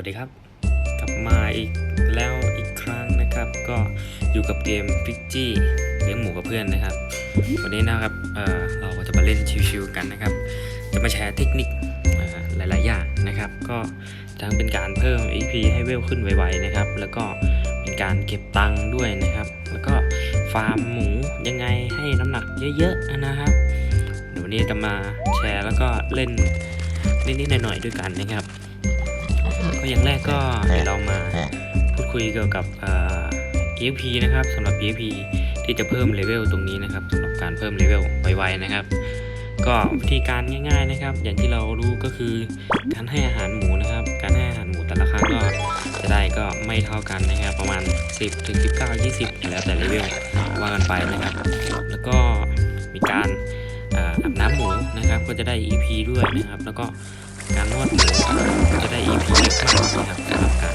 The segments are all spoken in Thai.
วัสดีครับ กลับมาอีกแล้วอีกครั้งนะครับ ก็อยู่กับเกมฟิกจี้เลี้ยงหมูกับเพื่อนนะครับ วันนี้นะครับเเราจะมาเล่นชิวๆกันนะครับ จะมาแชร์เทคนิคหลายๆอย่างนะครับ ก็ทั้งเป็นการเพิ่ม EP ให้เวลขึ้นไวๆนะครับ แล้วก็เป็นการเก็บตังค์ด้วยนะครับ แล้วก็ฟาร์มหมูยังไงให้น้ำหนักเยอะๆนะครับเดี๋ยววันนี้จะมาแชร์แล้วก็เล่นนิดๆหน่อยๆด้วยกันนะครับ ก็อย่างแรกก็เดี๋ยวเรามาพูดคุยเกี่ยวกับเอ่อ EXP นะครับสำหรับ EXP ที่จะเพิ่มเลเวลตรงนี้นะครับสำหรับการเพิ่มเลเวลไวๆนะครับ ก็วิธีการง่าย ๆนะครับ อย่างที่เรารู้ก็คือการให้อาหารหมูนะครับ การให้อาหารหมูแต่ละครั้งก็จะได้ก็ไม่เท่ากันนะครับ ประมาณ 10ถึง19 20 แล้วแต่เลเวลว่ากันไปนะครับ แล้วก็มีการอ่าอาบน้ำหมูนะครับ ก็จะได้ EP ด้วยนะครับ แล้วก็ จะได้ EP เยอะมากนะครับสำหรับการ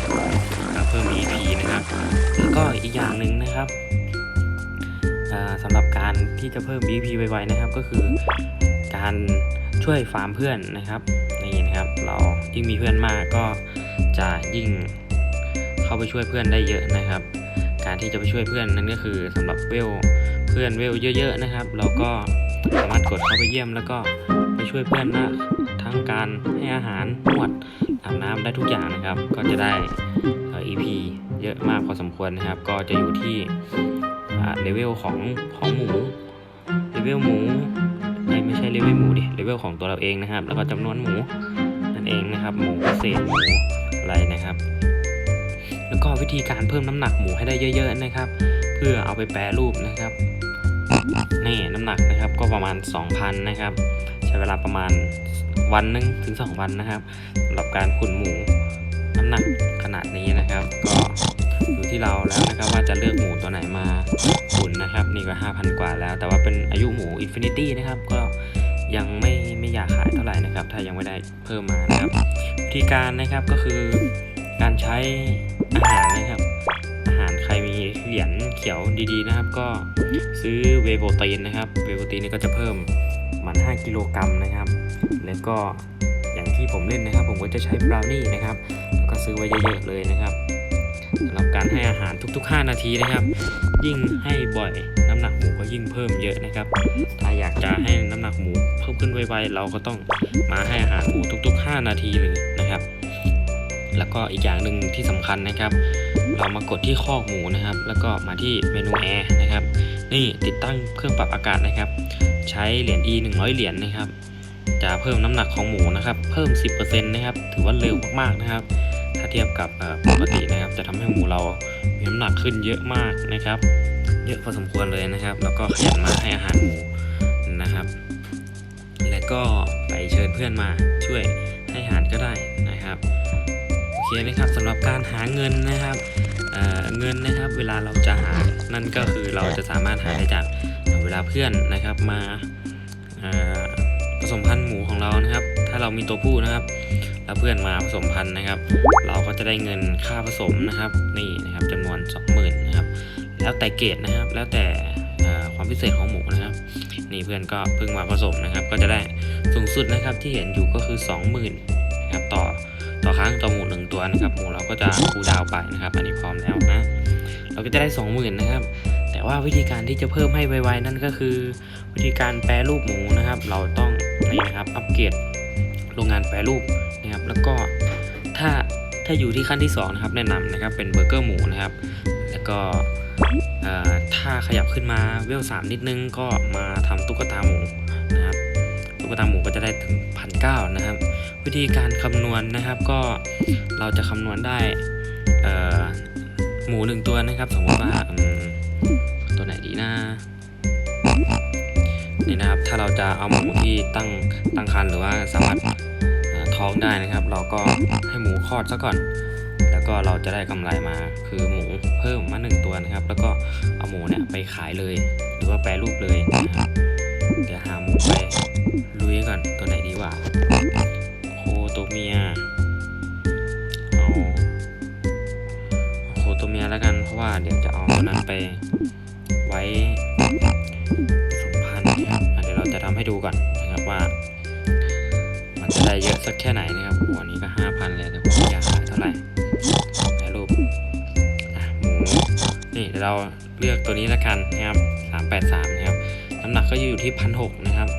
เพิ่ม EP นะครับ แล้วก็อีกอย่างหนึ่งนะครับสำหรับการที่จะเพิ่ม EP ไวๆนะครับ ก็คือการช่วยฟาร์มเพื่อนนะครับนี่นะครับ เรายิ่งมีเพื่อนมากก็จะยิ่งเข้าไปช่วยเพื่อนได้เยอะนะครับ การที่จะไปช่วยเพื่อนนั่นก็คือสำหรับเวลเพื่อนเวลเยอะ ๆ นะครับ เราก็สามารถกดเข้าไปเยี่ยมแล้วก็ไปช่วยเพื่อนนะ ทั้งการให้อาหารนวดอาบน้ำได้ทุกอย่างนะครับ ก็จะได้ EP เยอะมากพอสมควรนะครับ ก็จะอยู่ที่เลเวลของของหมูเลเวลหมูไม่ใช่เลเวลหมูดิเลเวลของตัวเราเองนะครับ แล้วก็จำนวนหมูนั่นเองนะครับ หมูพิเศษหมูอะไรนะครับ แล้วก็วิธีการเพิ่มน้ำหนักหมูให้ได้เยอะ ๆนะครับ เพื่อเอาไปแปรรูปนะครับนี่น้ำหนักนะครับก็ประมาณ 2,000 นะครับ ใช้เวลาประมาณ วันหนึงถึง 2 วันนะครับสำหรับการขุนหมูน้ำหนักขนาดนี้นะครับ ก็อยู่ที่เราแล้วนะครับว่าจะเลือกหมูตัวไหนมาขุนนะครับ นี่ก็ 5,000 กว่าแล้ว แต่ว่าเป็นอายุหมูอินฟินิตี้นะครับ ก็ยังไม่ไม่อยากขายเท่าไหร่นะครับ ถ้ายังไม่ได้เพิ่มมานะครับวิธีการนะครับก็คือการใช้อาหารนะครับ อาหารใครมีเหรียญเขียวดีๆนะครับ ก็ซื้อเวโปรตีนนะครับ เวโปรตีนนี่ก็จะเพิ่มมัน 5 กิโลกรัมนะครับ แล้วก็อย่างที่ผมเล่นนะครับ ผมก็จะใช้บราวนี่นะครับแล้วก็ซื้อไว้เยอะๆเลยนะครับสำหรับการให้อาหารทุก ๆ 5 นาทีนะครับ ยิ่งให้บ่อยน้ำหนักหมูก็ยิ่งเพิ่มเยอะนะครับ ถ้าอยากจะให้น้ำหนักหมูเพิ่มขึ้นไวๆเราก็ต้องมาให้อาหารหมูทุก ๆ 5 นาทีเลยนะครับ แล้วก็อีกอย่างหนึ่งที่สำคัญนะครับ เรามากดที่คอกหมูนะครับ แล้วก็มาที่เมนูแอร์นะครับ นี่ติดตั้งเครื่องปรับอากาศนะครับ ใช้เหรียญ e 100 เหรียญนะครับ จะเพิ่มน้ำหนักของหมูนะครับ เพิ่ม 10%นะครับ ถือว่าเร็วมากๆนะครับ ถ้าเทียบกับปกตินะครับ จะทำให้หมูเรามีน้ำหนักขึ้นเยอะมากนะครับ เยอะพอสมควรเลยนะครับ แล้วก็ขยันมาให้อาหารหมูนะครับ และก็ไปเชิญเพื่อนมาช่วยให้อาหารก็ได้นะครับโอเคนะครับสำหรับการหาเงินนะครับเเงินนะครับ เวลาเราจะหานั่นก็คือเราจะสามารถหาได้จากเวลาเพื่อนนะครับมา สมพันธุ์หมูของเรานะครับ ถ้าเรามีตัวผู้นะครับ แล้วเพื่อนมาผสมพันธุ์นะครับ เราก็จะได้เงินค่าผสมนะครับ นี่นะครับจำนวน 20,000นะครับ แล้วแต่เกรดนะครับ แล้วแต่ความพิเศษของหมูนะครับ นี่เพื่อนก็เพิ่งมาผสมนะครับ ก็จะได้สูงสุดนะครับที่เห็นอยู่ก็คือ 20,000นะครับต่อต่อครั้งต่อหมูหนึ่งตัวนะครับ หมูเราก็จะคูดาวไปนะครับ อันนี้พร้อมแล้วนะ เราก็จะได้ 20,000นะครับแต่ว่าวิธีการที่จะเพิ่มให้ไวๆนั่นก็คือ วิธีการแปรรูปหมูนะครับ เราต้อง นี่นะครับอัปเกรดโรงงานแปรรูปนะครับ แล้วก็ถ้าถ้าอยู่ที่ขั้นที่สองนะครับแนะนำนะครับเป็นเบอร์เกอร์หมูนะครับ แล้วก็ถ้าขยับขึ้นมาเวลสามนิดนึงก็มาทำตุ๊กตาหมูนะครับตุ๊กตาหมูก็จะได้ถึงพันเก้านะครับ วิธีการคำนวณนะครับก็เราจะคำนวณได้หมูหนึ่งตัวนะครับ สมมติว่าตัวไหนดีนะ นี่นะครับ ถ้าเราจะเอาหมูที่ตั้งตั้งครรภ์หรือว่าสามารถท้องได้นะครับ เราก็ให้หมูคลอดซะก่อน แล้วก็เราจะได้กำไรมาคือหมูเพิ่มมาหนึ่งตัวนะครับ แล้วก็เอาหมูเนี่ยไปขายเลย หรือว่าแปรรูปเลยนะครับเดี๋ยวหาหมูไปลุยก่อนตัวไหนดีวะโคตัวเมียเอาโคตัวเมียแล้วกันเพราะว่าเดี๋ยวจะเอาตัวนั้นไปไว้ ทำให้ดูก่อนนะครับว่า มันจะได้เยอะสักแค่ไหนนะครับวันนี้ก็ห้าพันเลยแต่ผมอยากได้เท่าไหร่ถ่ารูปหมูนี่เราเลือกตัวนี้ละกันนะครับสามแปดสามนะครับน้ำหนักก็อยู่ที่พันหกนะครับ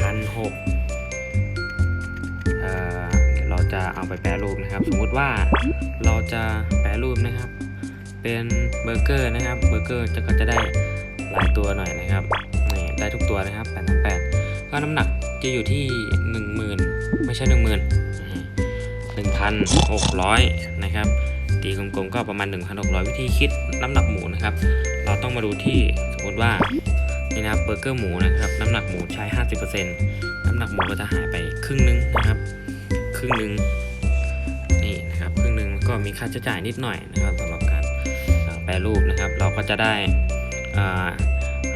พันหกเดี๋ยวเราจะเอาไปแปรรูปนะครับ สมมุติว่าเราจะแปรรูปนะครับ เป็นเบอร์เกอร์นะครับ เบอร์เกอร์จะก็จะได้หลายตัวหน่อยนะครับ ได้ทุกตัวนะครับแปดแปดก็น้ำหนักจะอยู่ที่หนึ่งหมื่นไม่ใช่หนึ่งหมื่นหนึ่งพันหกร้อยนะครับ ตีกลมๆก็ประมาณ 1,600 วิธีคิดน้ำหนักหมูนะครับ เราต้องมาดูที่สมมติว่านี่นะครับเบอร์เกอร์หมูนะครับน้ำหนักหมูใช้ 50%น้ำหนักหมูก็จะหายไปครึ่งหนึงนะครับ ครึ่งหนึงนี่นะครับครึ่งหนึงก็มีค่าใช้จ่ายนิดหน่อยนะครับสำหรับการแปรรูปนะครับ เราก็จะได้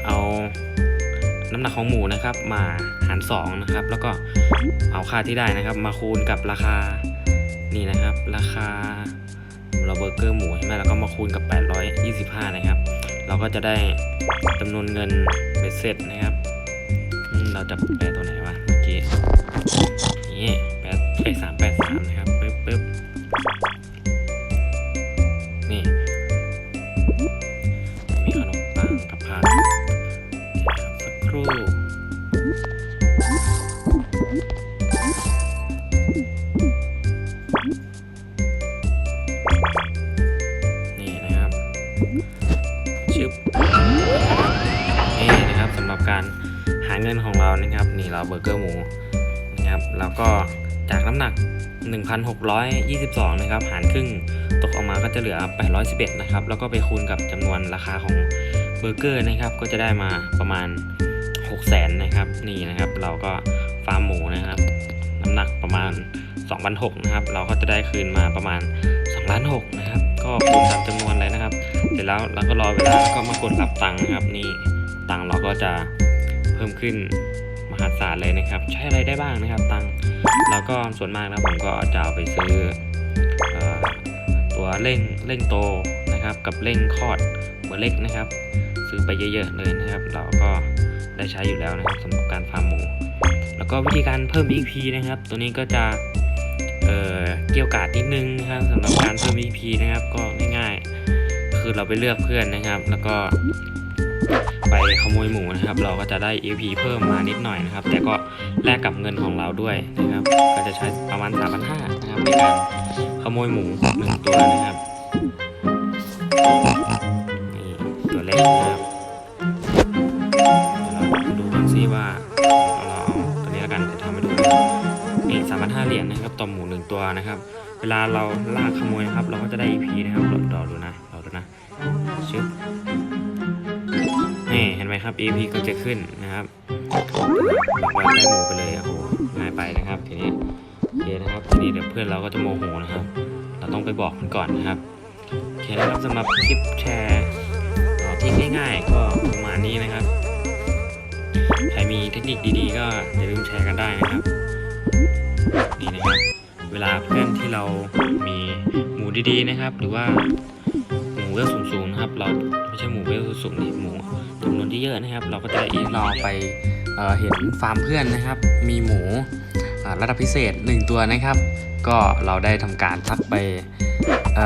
เอา น้ำหนักของหมูนะครับมาหาร2นะครับ แล้วก็เอาค่าที่ได้นะครับ มาคูณกับราคานี่นะครับ ราคาเราเบอร์เกอร์หมูใช่ไหมแล้วก็มาคูณกับ 825 นะครับ เราก็จะได้จำนวนเงินเบ็ดเสร็จนะครับ เราจะแปลตัวไหนวะเมื่อกี้นี่แปดสามแปดสามนะครับ นี่เราเบอร์เกอร์หมูนะครับแล้วก็จากน้ำหนัก 1,622 นะครับ หารครึ่งตกออกมาก็จะเหลือ 811 นะครับ แล้วก็ไปคูณกับจำนวนราคาของเบอร์เกอร์นะครับ ก็จะได้มาประมาณ 600,000นะครับ นี่นะครับ เราก็ฟาร์มหมูนะครับ น้ำหนักประมาณ 2,600นะครับ เราก็จะได้คืนมาประมาณ2ล้าน6นะครับ ก็คูณตามจำนวนเลยนะครับ เสร็จแล้วเราก็รอเวลาแล้วก็มากดรับตังค์นะครับ นี่ตังค์เราก็จะเพิ่มขึ้น มหาศาลเลยนะครับ ใช้อะไรได้บ้างนะครับ ตังค์แล้วก็ส่วนมากนะผมก็จะเอาไปซื้ออตัวเร่งเร่งโตนะครับ กับเร่งคอดเบอร์เล็กนะครับ ซื้อไปเยอะๆเลยนะครับ เราก็ได้ใช้อยู่แล้วนะครับสำหรับการฟาร์มหมู แล้วก็วิธีการเพิ่ม EP นะครับ ตัวนี้ก็จะเเกี่ยวกาดนิดนึงนะครับสำหรับการเพิ่ม EP นะครับก็ง่ายๆ คือเราไปเลือกเพื่อนนะครับ แล้วก็ ไปขโมยหมูนะครับ เราก็จะได้ EP เพิ่มมานิดหน่อยนะครับ แต่ก็แลกกับเงินของเราด้วยนะครับ ก็จะใช้ประมาณ 3,500นะครับในการขโมยหมูหนึ่งตัวนะครับนี่ตัวเล็กนะครับเดี๋ยวเราดูกันซิว่าเราเอาตัวนี้แล้วกันจะทำให้ดูนี่สามพันห้าเหรียญนะครับต่อหมูหนึ่งตัวนะครับ เวลาเราล่าขโมยนะครับ เราก็จะได้ EP นะครับรอรอดูนะรอดูนะ นี่เห็นไหมครับ EP ก็จะขึ้นนะครับเราได้หมูไปเลยโอ้โหง่ายไปนะครับ ทีนี้โอเคนะครับทีนี้เดี๋ยวเพื่อนเราก็จะโมโหนะครับ เราต้องไปบอกมันก่อนนะครับโอเคนะครับสำหรับคลิปแชร์เอ่อที่ง่ายๆก็ประมาณนี้นะครับใครมีเทคนิคดีๆ ก็อย่าลืมแชร์กันได้นะครับนี่นะครับ เวลาเพื่อนที่เรามีหมูดีๆนะครับ หรือว่าหมูเวลสูงๆนะครับ เราไม่ใช่หมูเวลสูงๆนี่หมู จำนวนที่เยอะนะครับ เราก็จะได้เองเราไปเห็นฟาร์มเพื่อนนะครับ มีหมูระดับพิเศษ 1 ตัวนะครับ ก็เราได้ทำการทักไปอ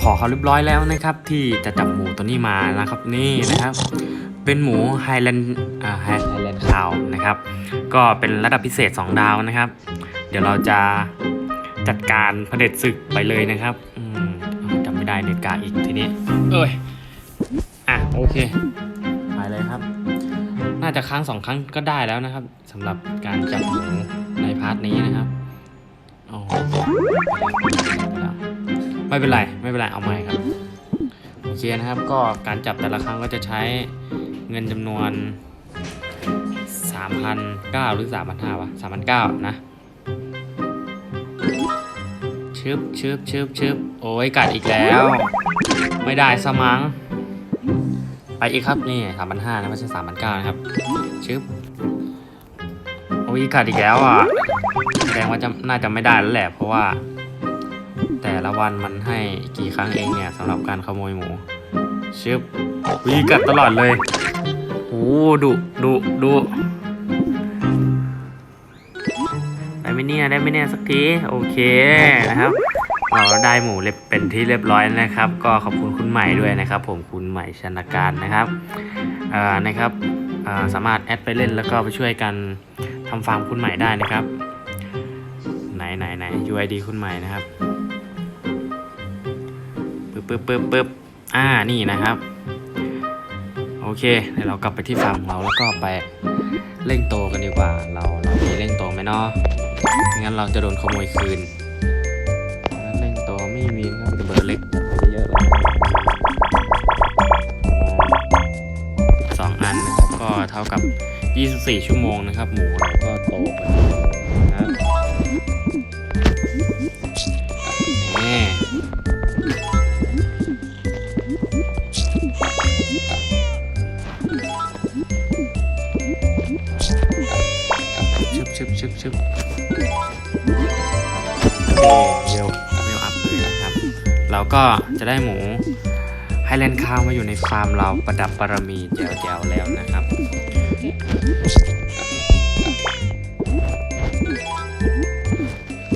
ขอเขาเรียบร้อยแล้วนะครับ ที่จะจับหมูตัวนี้มานะครับนี่นะครับ เป็นหมูไฮแลนด์ไฮแลนด์คาวนะครับ ก็เป็นระดับพิเศษ 2 ดาวนะครับ เดี๋ยวเราจะจัดการเผด็จศึกไปเลยนะครับจำไม่ได้เน็ตกาอีกทีนี้ เอ้ย อะ โอเค เลยครับ น่าจะครั้งสองครั้งก็ได้แล้วนะครับสำหรับการจับหมูในพาร์ทนี้นะครับอ๋อไม่เป็นไรไม่เป็นไรเอาใหม่ครับโอเคนะครับ ก็การจับแต่ละครั้งก็จะใช้เงินจำนวน3,900หรือ3,500วะ3,900นะชึบชึบชึบชึบโอ้ยกัดอีกแล้ว ไม่ได้สมัง ไปอีกครับนี่3,500นะไม่ใช่3,900นะครับชึบโอ้ยกัดอีกแล้วอะแสดงว่าจะน่าจะไม่ได้แล้วแหละเพราะว่า แต่ละวันมันให้กี่ครั้งเองเนี่ยสำหรับการขโมยหมูชึบวีกัดตลอดเลยโอ้ดุดุดุได้ไหมเนี่ยได้ไหมเนี่ยสักทีโอเคนะครับ เราได้หมูเรียบเป็นที่เรียบร้อยนะครับ ก็ขอบคุณคุณใหม่ด้วยนะครับ ผมคุณใหม่ชนการนะครับเอ่อนะครับเอ่อสามารถแอดไปเล่นแล้วก็ไปช่วยกันทำฟาร์มคุณใหม่ได้นะครับ ไหนไหนไหน UID คุณใหม่นะครับปึ๊บปึ๊บปึ๊บปึ๊บอ่านี่นะครับโอเคเดี๋ยวเรากลับไปที่ฟาร์มของเราแล้วก็ไปเร่งโตกันดีกว่า เราเรามีเร่งโตไหมเนาะงั้นเราจะโดนขโมยคืน ไม่มีนะครับมีแต่เบอร์เล็กเยอะเลยสองอันนะครับก็เท่ากับ 24 ชั่วโมงนะครับ หมูเราก็โต ก็จะได้หมูไฮแลนด์ข้าวมาอยู่ในฟาร์มเราประดับปรมีแจ๋วๆแล้วนะครับ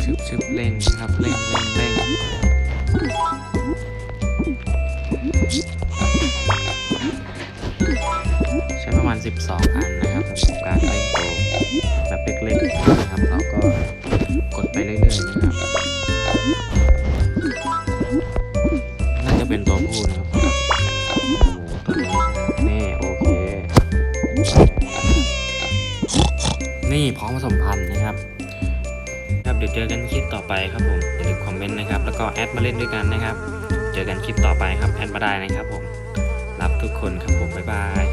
ชึบชึบเร่งนครับเร่งเร่งเร่งใช้ประมาณ 12 อันนะครับสำหรับการเร่โตแบบเล็กๆนะครับเราก็กดไปเรื่อยๆนะครับ เป็นตัวผู้นะครับนี่โอเค นี่พร้อมผสมพันธุ์นะครับ ครับเดี๋ยวเจอกันคลิปต่อไปครับผมอย่าลืมคอมเมนต์นะครับ แล้วก็แอดมาเล่นด้วยกันนะครับ เจอกันคลิปต่อไปครับแอดมาได้นะครับผม รับทุกคนครับผมบ๊ายบาย